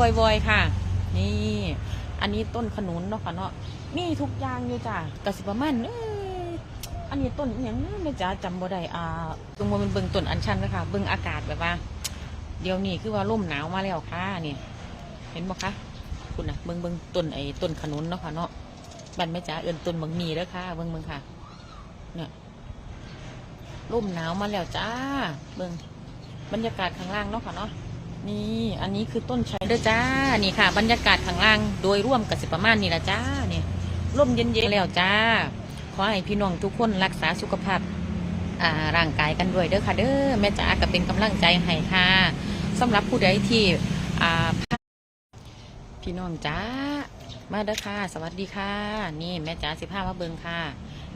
บ่อยๆค่ะ นี่ อันนี้ต้นขนุนเนาะค่ะเนาะมีทุกอย่างอยู่จ้ะกสิประมาณเอ้ยอันนี้ต้นอหย่างนะแม่จ๋าจำบ่ได้อ่าตรงบนมันเบิ่งต้นอัญชันเลยค่ะเบิ่งอากาศแบบว่า เดี๋ยวนี้คือว่าร่มหนาวมาแล้วค่ะนี่เห็นบ่คะคุณนะเบิ่งเบิ่งต้นไอ้ต้นขนุนเนาะค่ะเนาะบ้านแม่จ๋าเอิ้นต้นบังมีแล้วค่ะ เบิ่งเบิ่งค่ะเนี่ยร่มหนาวมาแล้วจ้า เบิ่งบรรยากาศข้างล่างเนาะค่ะเนาะ นี่อันนี้คือต้นชัยเด้อจ้า นี่ค่ะ บรรยากาศข้างล่างโดยร่วมกับสิประมาณนี่ละจ้าเนี่ยร่มเย็นๆแล้วจ้า ขอให้พี่น้องทุกคนรักษาสุขภาพร่างกายกันด้วยเด้อค่ะเด้อแม่จ๋าก็เป็นกำลังใจให้ค่ะสำหรับผู้ใดที่พี่น้องจ้ามาเด้อค่ะ สวัสดีค่ะ นี่แม่จ๋าสิพามาเบิงค่ะ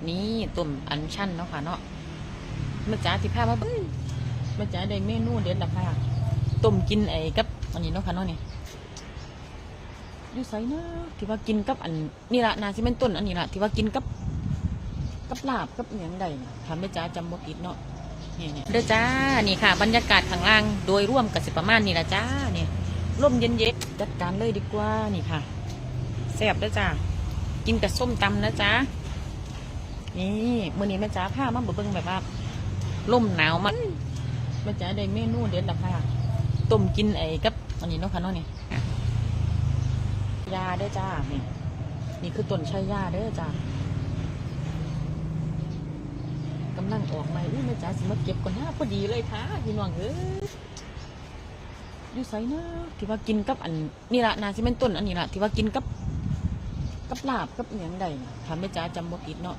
นี่ตุ่มอันชั่นเนาะค่ะเนาะแม่จ๋าสิพามาเบิงแม่จ๋าได้เมนูเด็ดละค่ะ ต้มกินไอ้กับอันนี้เนาะค่ะเนาะนี่อยู่ไสนะที่ว่ากินกับอันนี่ละนาซิเป็นต้นอันนี้ละที่ว่ากินกับ กับลาบกับอหย่างใดทำให้จ้าจำบ่ผิดเนาะนี่เนี่ยเด้อจ้านี่ค่ะ บรรยากาศข้างล่างโดยร่วมกับสิประมาณนี่ละจ้าเนี่ยร่มเย็นเย็จัดการเลยดีกว่านี่ค่ะแซ่บเด้อจ้ากินกับส้มตำนะจ้านี่มื้อนี้แม่จ้าพามาเบิ่งแบบว่าร่มหนาวมากแม่จ้าได้เมนูเด็ดละค่ะ ต้มกินไอ้กับอันนี้เนาะค่ะเนาะนี่ยาเด้อจ้านี่นี่คือต้นชายาเด้อจ้ากำลังออกใหม่อุ้ยแม่จ๋าสิมาเก็บก่อนหน้าพอดีเลยค่ะพี่น้องเอ้ยอยู่ไสนะที่ว่ากินกับอันนี่ละนาซิเป็นต้นอันนี้ละที่ว่ากินกับกับลาบกับอหย่างใดทำให้จ้าจำบ่ผิดเนาะ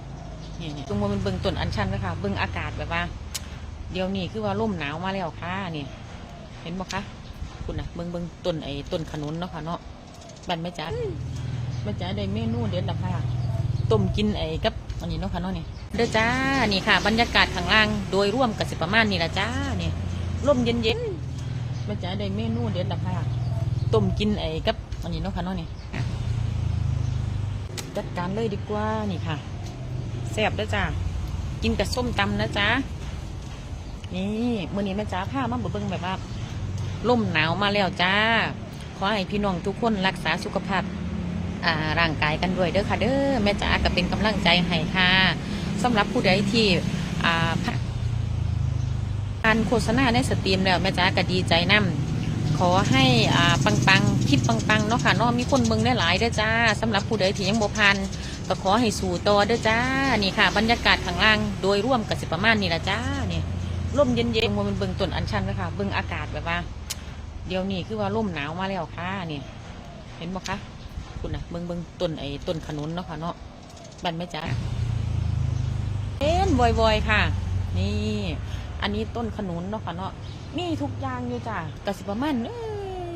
เนี่ยเนี่ยตรงมันเบิ่งต้นอัญชันเลยค่ะเบิ่งอากาศแบบว่า เดี๋ยวนี้คือว่าร่มหนาวมาแล้วค่ะเนี่เห็นบ่คะคุณน่ะเบิ่งเบิ่งต้นไอ้ต้นขนุนเนาะค่ะเนาะบ้านแม่จ๋าแม่จ๋าได้เมนูเด็ดละค่ะต้มกินไอ้กับอันนี้เนาะค่ะเนาะนี่เด้อจ้านี่ค่ะ บรรยากาศข้างล่างโดยร่วมกับสิประมาณนี่ละจ้านี่ร่มเย็นๆแม่จ๋าได้เมนูเด็ดละค่ะต้มกินไอ้กับอันนี้เนาะค่ะเนาะนี่จัดการเลยดีกว่านี่ค่ะแซ่บเด้อจ้ากินกับส้มตำนะจ้านี่มื่อนี้แม่จ๋าพามาเบิ่งแบบว่า ล่มหนาวมาแล้วจ้า ขอให้พี่น้องทุกคนรักษาสุขภาพร่างกายกันด้วยเด้อค่ะเด้อแม่จ๋าก็เป็นกำลังใจให้ค่ะสำหรับผู้ใดที่อ่าการโฆษณาในสตรีมแล้วแม่จ๋าก็ดีใจนํขอให้ปังปังๆคลิปปังปังๆเนาะค่ะเนาะมีคนเบิ่งได้หลายเด้อจ้าสำหรับผู้ใดที่ยังบ่พันก็ขอให้สู่ต่อเด้อจ้านี่ค่ะ บรรยากาศข้างล่างโดยร่วมกับสิประมาณนี่ละจ้านี่ร่มเย็นๆมันเบิ่งต้นอัญชันเลยค่ะเบิ่งอากาศแบบว่า เดี๋ยวนี้คือว่าร่มหนาวมาแล้วค่ะนี่เห็นบ่คะคุณนะเบิ่งเบิ่งต้นไอ้ต้นขนุนเนาะค่ะเนาะบ้านแม่จ๋าเอ็นบ่อยๆค่ะ นี่ อันนี้ต้นขนุนเนาะค่ะเนาะมีทุกอย่างอยู่จ้ะกสิประมาณเอ้ย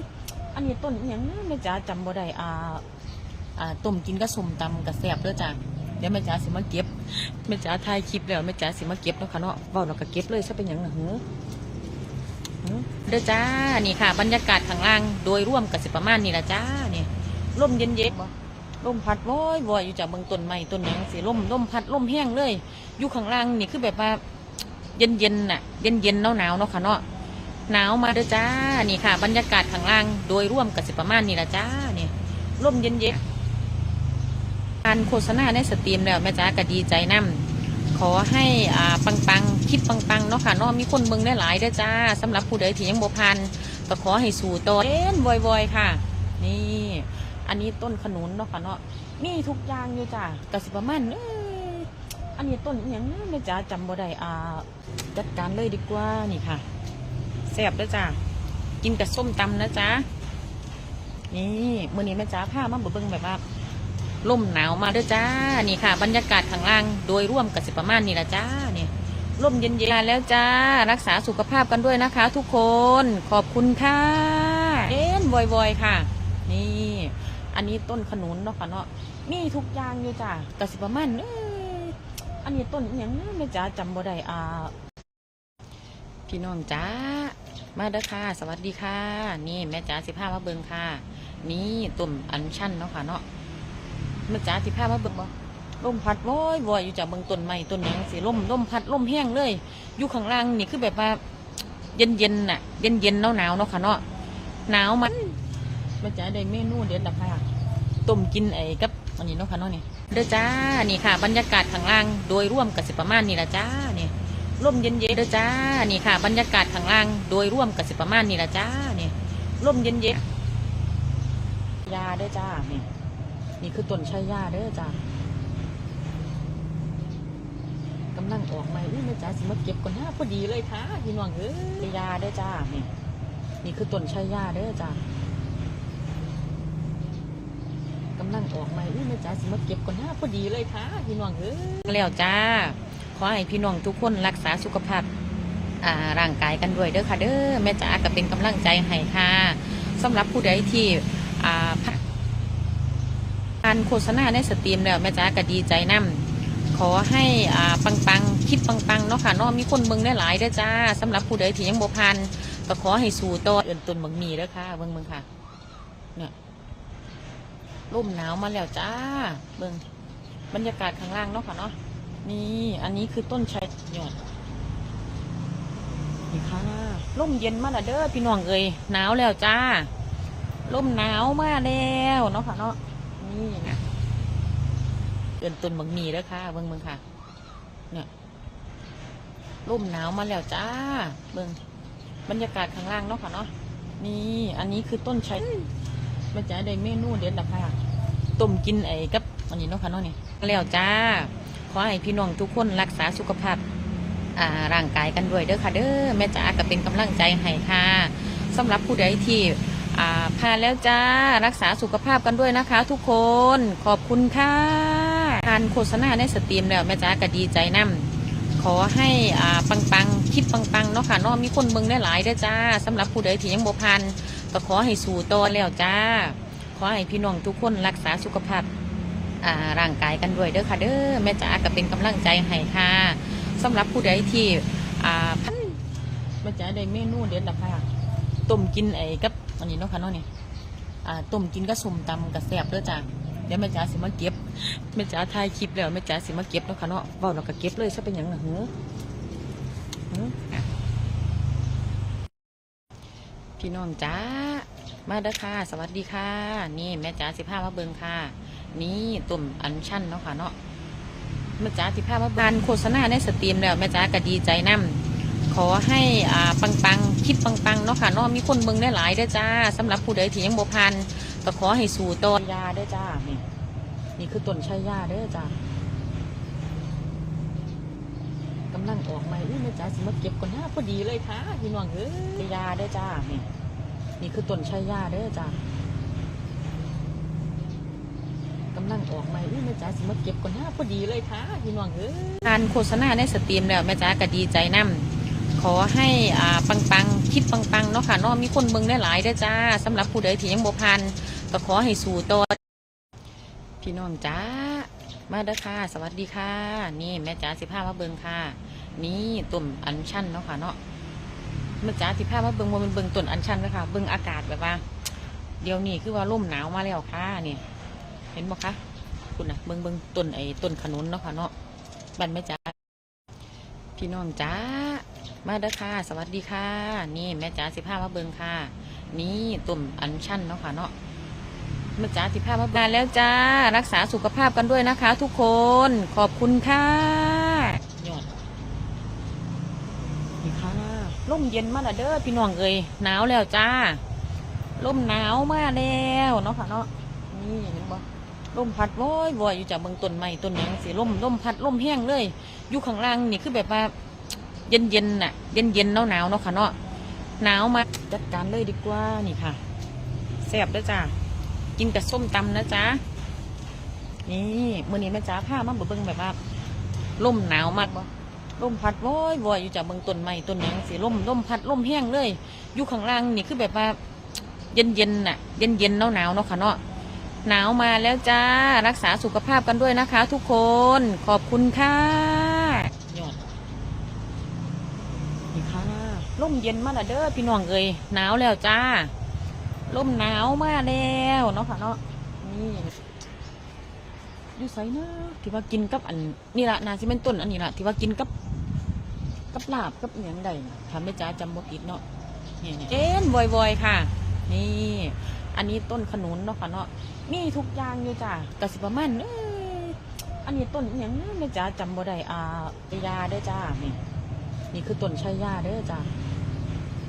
อันนี้ต้นอย่างนะแม่จ๋าจำบ่ได้อ่าอ่าต้มกินกับส้มตำกับแซ่บเด้อจ้ะเดี๋ยวแม่จ๋าสิมาเก็บแม่จ๋าถ่ายคลิปแล้วแม่จ๋าสิมาเก็บเนาะค่ะเนาะเว้าเราก็เก็บเลยซะเป็นหยังล่ะหือหือ เด้อจ้า นี่ค่ะ บรรยากาศข้างล่างโดยร่วมกับสิประมาณนี่ละจ้านี่ลมเย็นๆบ่มพัดว้อยวอยอยู่จากเบิ่งต้นไม้ต้นหยังสิลมลมพัดลมแห้งเลย อยู่ข้างล่างนี่คือแบบว่าเย็นๆน่ะ เย็นๆหนาวๆเนาะค่ะเนาะหนาวมาเด้อจ้า นี่ค่ะ บรรยากาศข้างล่างโดยร่วมกับสิประมาณนี่ละจ้านี่ลมเย็นๆการโฆษณาในสตรีมแล้วแม่จ๋าก็ดีใจนํ ขอให้อ่าปังปังๆคลิปปังปังๆเนาะค่ะเนาะมีคนเบิ่งได้หลายเด้อจ้าสำหรับผู้ใดที่ยังบ่พันก็ขอให้สู่ต่อเอ็นบ่อยๆค่ะ นี่ อันนี้ต้นขนุนเนาะค่ะเนาะมีทุกอย่างอยู่จ้ากสิประมาณเอ้ยอันนี้ต้นอหย่างนะแม่จ๋าจำบ่ได้อ่าจัดการเลยดีกว่านี่ค่ะแซ่บเด้อจ้ากินกับส้มตำนะจ้านี่มื้อนี้แม่จ๋าพามาเบิ่งแบบว่า ร่มหนาวมาด้อจ้า นี่ค่ะ บรรยากาศข้างล่างโดยร่วมกับสิประมาณนี่ละจ้าเนี่ร่มเย็นๆแล้วจ้า รักษาสุขภาพกันด้วยนะคะ ทุกคนขอบคุณค่ะเอ็นบอยๆค่ะ นี่ อันนี้ต้นขนุนเนาะค่ะเนาะมีทุกอย่างอยู่จ้ากับสิประมาณเอ้ยอันนี้ต้นอย่างนะแม่จ๋าจำบ่ได้อ่าพี่น้องจ้ามาเด้อค่ะ สวัสดีค่ะ นี่แม่จ๋าสิพามาเบิงค่ะ นี่ต้มอันชันเนาะค่ะเนาะ แม่จ๋าสิพามาเบิ่งบ่ลมพัดว้อยวอยอยู่จากเบิ่งต้นไม้ต้นหยังสิลมลมพัดลมแห้งเลย อยู่ข้างล่างนี่คือแบบว่า เย็นเย็นน่ะ เย็นเย็นหนาวหนาวเนาะค่ะเนาะหนาวมันแม่จ๋าได้เมนูเด็ดละค่ะต้มกินไอ้กับอันนี้เนาะค่ะเนาะนี่เด้อจ้านี่ค่ะ บรรยากาศข้างล่างโดยร่วมกับสิประมาณนี่ละจ้านี่ร่มเย็นๆเด้อจ้านี่ค่ะ บรรยากาศข้างล่างโดยร่วมกับสิประมาณนี่ละจ้านี่ร่มเย็นๆยาเด้อจ้านี่ นี่คือต้นชายาเด้อจ้ากำลังออกใหม่อุ้ยแม่จ๋าสิมาเก็บก่อนนะพอดีเลยค่ะพี่น้องเอ้ยยาเด้อจ้านี่นี่คือต้นชายาเด้อจ้ากำลังออกใหม่อุ้ยแม่จ๋าสิมาเก็บก่อนนะพอดีเลยค่ะพี่น้องเอ้ยแล้วจ้าขอให้พี่น้องทุกคนรักษาสุขภาพร่างกายกันด้วยเด้อค่ะเด้อแม่จ๋าก็เป็นกำลังใจให้ค่ะสำหรับผู้ใดที่อ่า ผ่านโฆษณาในสตรีมแล้วแม่จ๋าก็ดีใจนํขอให้อ่าปังปังๆคลิปปังปังๆเนาะค่ะเนาะมีคนเบิ่งได้หลายเด้อจ้าสำหรับผู้ใดที่ยังบ่ผ่านก็ขอให้สู่ต่อเอิ้นต้นบังมีเด้อค่ะเบิ่งเบิ่งค่ะเนี่ยร่มหนาวมาแล้วจ้า เบิ่งบรรยากาศข้างล่างเนาะค่ะเนาะนี่อันนี้คือต้นชัยหยอดนี่ค่ะร่มเย็นมาและเด้อพี่น้องเอ้ยหนาวแล้วจ้าร่มหนาวมาแล้วเนาะค่ะเนาะ นี่นะเดินต้นบังมีแล้วค่ะเบิ่งเบิ่งค่ะ เนี่ยร่มหนาวมาแล้วจ้า เบิ่งบรรยากาศข้างล่างเนาะค่ะเนาะนี่อันนี้คือต้นชัยมันจะได้เมนูเด็ดละค่ะต้มกินไอ้กับอันนี้เนาะค่ะเนาะนี่แล้วจ้า ขอให้พี่น้องทุกคนรักษาสุขภาพร่างกายกันด้วยเด้อค่ะ เด้อแม่จ๋าก็เป็นกำลังใจให้ค่ะสำหรับผู้ใดที่ อ่าผ่านแล้วจ้า รักษาสุขภาพกันด้วยนะคะ ทุกคนขอบคุณค่ะการโฆษณาในสตรีมแล้วแม่จ๋าก็ดีใจนํขอให้อ่าปังปังคลิปปังปังเนาะค่ะเนาะมีคนเบิ่งได้หลายด้อจ้าสำหรับผู้ใดที่ยังบ่ผ่านก็ขอให้สู่ต่อแล้วจ้า ขอให้พี่น้องทุกคนรักษาสุขภาพอ่าร่างกายกันด้วยเด้อค่ะเด้อแม่จ๋าก็เป็นกำลังใจให้ค่ะสำหรับผู้ใดที่อ่าพันแม่จ๋าได้เมนูเด็ดละค่ะต้มกินไอ้กับ อันนี้เนาะค่ะเนาะนี่อ่าต้มกินก็สมตำกับแซ่บเด้อจ้าเดี๋ยวแม่จ๋าสิมาเก็บแม่จ๋าถ่ายคลิปแล้วแม่จ๋าสิมาเก็บเนาะค่ะเนาะเว้าแล้วก็เก็บเลยซะเป็นหยังล่ะหือหืออะพี่น้องจ้ามาเด้อค่ะ สวัสดีค่ะ นี่แม่จ๋าสิพามาเบิ่งค่ะ นี่ตุ่มอันชั่นเนาะค่ะเนาะแม่จ๋าที่ภามาบานโฆษณาในสตรีมแล้วแม่จ๋าก็ดีใจนํ ขอให้อ่าปังปังๆคลิปปังปังๆเนาะค่ะเนาะมีคนเบิ่งได้หลายเด้จ้าสำหรับผู้ใดที่ยังบ่ผ่านก็ขอให้สู่ต่อยาเด้จ้านี่นี่คือต้นชายาเด้จ้ากำลังออกใหม่อุ้ยแม่จ๋าสิมาเก็บก่อนนะพอดีเลยค่ะพี่น้องเอ้ยยาเด้จ้านี่นี่คือต้นชายาเด้จ้ากำลังออกใหม่อุ้ยแม่จ๋าสิมาเก็บก่อนนะพอดีเลยค่ะพี่น้องเอ้ยการโฆษณาในสตรีมแล้วแม่จ๋าก็ดีใจนํ ขอให้อ่าปังปังๆคลิปปังปังๆ เนาะค่ะเนาะมีคนเบิ่งได้หลายเด้จ้าสำหรับผู้ใดที่ยังบ่ผ่านก็ขอให้สู่ต่อพี่น้องจ้ามาเด้อค่ะ สวัสดีค่ะ นี่แม่จ๋าสิพามาเบิ่งค่ะ นี่ตุ่มอันชันเนาะค่ะเนาะแม่จ๋าสิพามาเบิ่งว่ามันเบิ่งต้นอันชันเลยค่ะเบิ่งอากาศแบบว่า เดี๋ยวนี้คือว่าร่มหนาวมาแล้วค่ะนี่เห็นบ่คะคุณนะเบิ่งเบิ่งต้นไอ้ต้นขนุนเนาะค่ะเนาะบันแม่จ๋าพี่น้องจ้า มาเด้อค่ะ สวัสดีค่ะ นี่แม่จ๋าสิพามาเบิงค่ะ นี่ตุ่มอันชั่นเนาะค่ะเนาะแม่จ๋าสิพามาเบิ่งแล้วจ้า รักษาสุขภาพกันด้วยนะคะ ทุกคน ขอบคุณค่ะยอดนี่ค่ะร่มเย็นมาและเด้อพี่น้องเอ้ยหนาวแล้วจ้าร่มหนาวมากแล้วเนาะค่ะเนาะนี่เห็นบ่ลมพัดว้อยวอยอยู่จากเมืองต้นไม้ต้นหยังสิลมลมพัดลมแห้งเลย อยู่ข้างล่างนี่คือแบบว่า เย็นเย็นน่ะ เย็นเย็นหนาวหนาวเนาะค่ะเนาะหนาวมาจัดการเลยดีกว่านี่ค่ะแซ่บด้อจ้ากินกับส้มตำนะจ๊ะนี่มื้อนี้แม่จ๋าพามาเบิ่งแบบว่าลมหนาวมากบ่มพัดว้อยว้อยอยู่จากเมืองต้นไม้ต้นหยังสิลมลมพัดลมแห้งเลย อยู่ข้างล่างนี่คือแบบว่า เย็นเย็นน่ะ เย็นเย็นหนาวหนาวเนาะค่ะเนาะหนาวมาแล้วจ้า รักษาสุขภาพกันด้วยนะคะ ทุกคนขอบคุณค่ะยอดนี่ค่ะ ร่มเย็นมาและเด้อพี่น้องเอ้ยหนาวแล้วจ้าร่มหนาวมาแล้วเนาะค่ะเนาะนี่อยู่ไสเนะที่ว่ากินกับอันนี่ละนาซิเป็นต้นอันนี้ละที่ว่ากินกับ กับลาบกับอหย่างใดทำให้จ้าจำบ่ผิดเนาะนี่เอ็นวอยๆค่ะ นี่ อันนี้ต้นขนุนเนาะค่ะเนาะมีทุกอย่างอยู่จ้ะกสิประมาณเอ้ยอันนี้ต้นอหย่างนะแม่จ๋าจำบ่ได้อ่ายาเด้อจ้านี่นี่คือต้นชายาเด้อจ้า